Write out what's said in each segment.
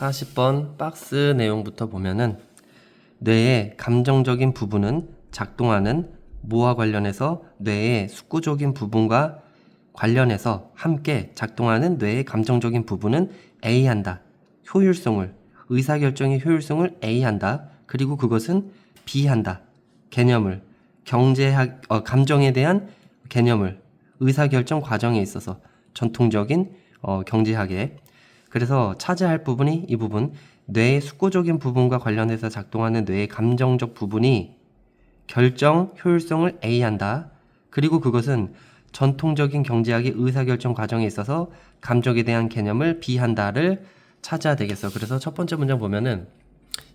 40번 박스 내용부터 보면은 뇌의 감정적인 부분은 작동하는 뭐와 관련해서 뇌의 숙구적인 부분과 관련해서 함께 작동하는 뇌의 감정적인 부분은 A한다. 효율성을 의사결정의 효율성을 A한다. 그리고 그것은 B한다. 개념을 경제학 어, 감정에 대한 개념을 의사결정 과정에 있어서 전통적인 어, 경제학에 그래서 찾아야 할 부분이 이 부분 뇌의 숙고적인 부분과 관련해서 작동하는 뇌의 감정적 부분이 결정 효율성을 A한다. 그리고 그것은 전통적인 경제학의 의사결정 과정에 있어서 감정에 대한 개념을 B한다를 찾아야 되겠어. 그래서 첫 번째 문장 보면은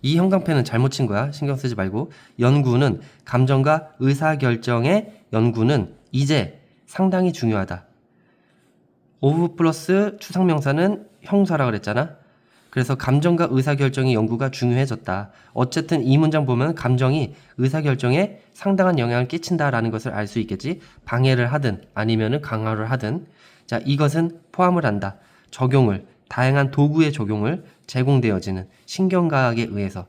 이 형광펜은 잘못 친 거야. 신경 쓰지 말고. 연구는 감정과 의사결정의 연구는 이제 상당히 중요하다. 오브 플러스 추상명사는 형사라 그랬잖아. 그래서 감정과 의사결정의 연구가 중요해졌다. 어쨌든 이 문장 보면 감정이 의사결정에 상당한 영향을 끼친다라는 것을 알 수 있겠지. 방해를 하든 아니면은 강화를 하든. 자, 이것은 포함을 한다. 적용을 다양한 도구의 적용을 제공되어지는 신경과학에 의해서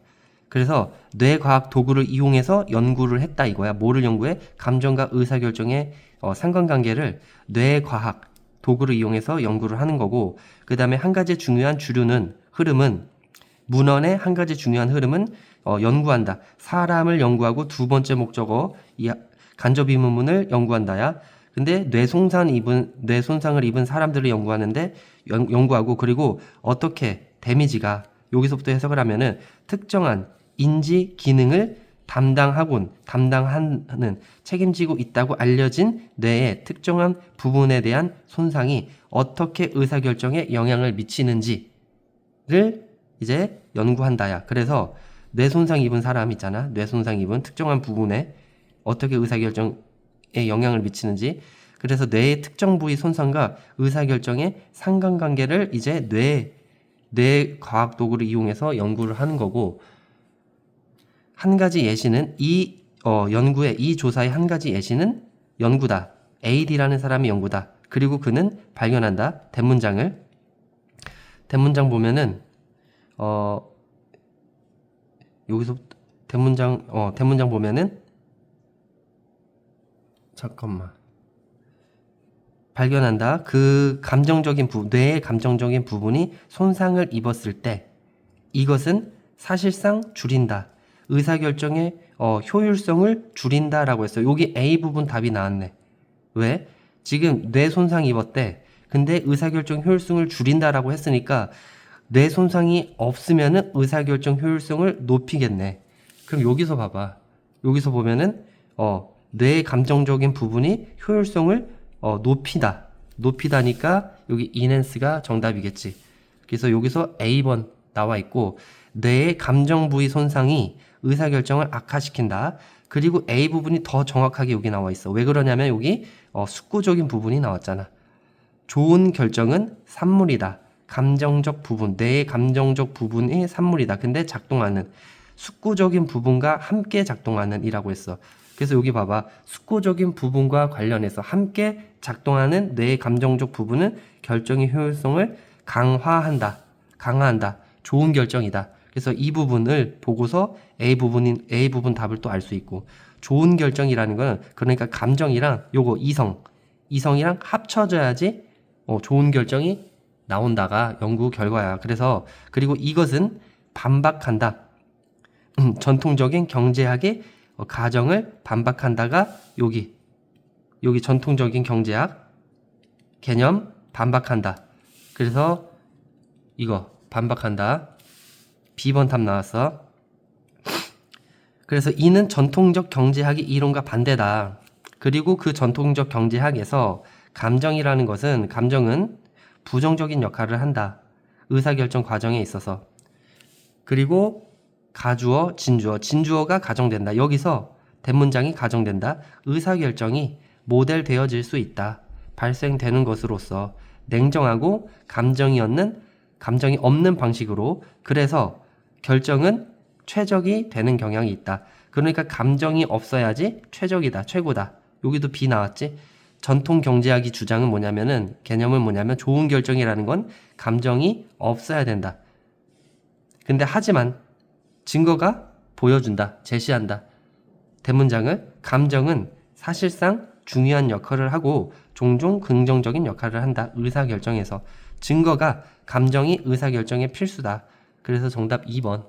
그래서 뇌과학 도구를 이용해서 연구를 했다 이거야. 뭐를 연구해? 감정과 의사결정의 어, 상관관계를 뇌과학 도구를 이용해서 연구를 하는 거고 그 다음에 한 가지 중요한 주류는 흐름은 문헌의 한 가지 중요한 흐름은 어, 연구한다. 사람을 연구하고 두 번째 목적어 이 간접 의문문을 연구한다야. 근데 뇌 손상 입은 뇌 손상을 입은 사람들을 연구하는데 연, 연구하고 그리고 어떻게 데미지가 여기서부터 해석을 하면은 특정한 인지 기능을 담당하곤 담당하는 책임지고 있다고 알려진 뇌의 특정한 부분에 대한 손상이 어떻게 의사결정에 영향을 미치는지를 이제 연구한다야. 그래서 뇌 손상 입은 사람 있잖아. 뇌 손상 입은 특정한 부분에 어떻게 의사결정에 영향을 미치는지 그래서 뇌의 특정 부위 손상과 의사결정의 상관관계를 이제 뇌, 뇌 과학 도구를 이용해서 연구를 하는 거고 한 가지 예시는 이 어, 연구의 이 조사의 한 가지 예시는 연구다. AD라는 사람이 연구다. 그리고 그는 발견한다. 대문장을 대문장 보면은 어 여기서 대문장 어 대문장 보면은 잠깐만 발견한다. 그 감정적인 부 뇌의 감정적인 부분이 손상을 입었을 때 이것은 사실상 줄인다. 의사결정의 어, 효율성을 줄인다라고 했어요. 여기 A 부분 답이 나왔네. 왜? 지금 뇌 손상 입었대. 근데 의사결정 효율성을 줄인다라고 했으니까 뇌 손상이 없으면은 의사결정 효율성을 높이겠네. 그럼 여기서 봐봐. 여기서 보면은 어, 뇌 감정적인 부분이 효율성을 어, 높이다. 높이다니까 여기 enhance가 정답이겠지. 그래서 여기서 A번 나와 있고 뇌의 감정 부위 손상이 의사결정을 악화시킨다. 그리고 A 부분이 더 정확하게 여기 나와 있어. 왜 그러냐면 여기 어, 숙구적인 부분이 나왔잖아. 좋은 결정은 산물이다. 감정적 부분, 뇌의 감정적 부분이 산물이다. 근데 작동하는 숙구적인 부분과 함께 작동하는 이라고 했어. 그래서 여기 봐봐. 숙고적인 부분과 관련해서 함께 작동하는 뇌의 감정적 부분은 결정의 효율성을 강화한다. 강화한다. 좋은 결정이다. 그래서 이 부분을 보고서 A 부분인 A 부분 답을 또 알 수 있고 좋은 결정이라는 거는 그러니까 감정이랑 요거 이성 이성이랑 합쳐져야지 어, 좋은 결정이 나온다가 연구 결과야. 그래서 그리고 이것은 반박한다. 음, 전통적인 경제학의 어, 가정을 반박한다가 여기 여기 전통적인 경제학 개념 반박한다. 그래서 이거 반박한다. B번 탑 나왔어. 그래서 이는 전통적 경제학의 이론과 반대다. 그리고 그 전통적 경제학에서 감정이라는 것은 감정은 부정적인 역할을 한다. 의사결정 과정에 있어서. 그리고 가주어, 진주어, 진주어가 가정된다. 여기서 대문장이 가정된다. 의사결정이 모델되어질 수 있다. 발생되는 것으로서 냉정하고 감정이 없는 감정이 없는 방식으로 그래서 결정은 최적이 되는 경향이 있다. 그러니까 감정이 없어야지 최적이다, 최고다. 여기도 B 나왔지? 전통 경제학이 주장은 뭐냐면은 개념은 뭐냐면 좋은 결정이라는 건 감정이 없어야 된다. 근데 하지만 증거가 보여준다, 제시한다. 대문장을 감정은 사실상 중요한 역할을 하고 종종 긍정적인 역할을 한다. 의사결정에서 증거가 감정이 의사결정의 필수다. 그래서 정답 2번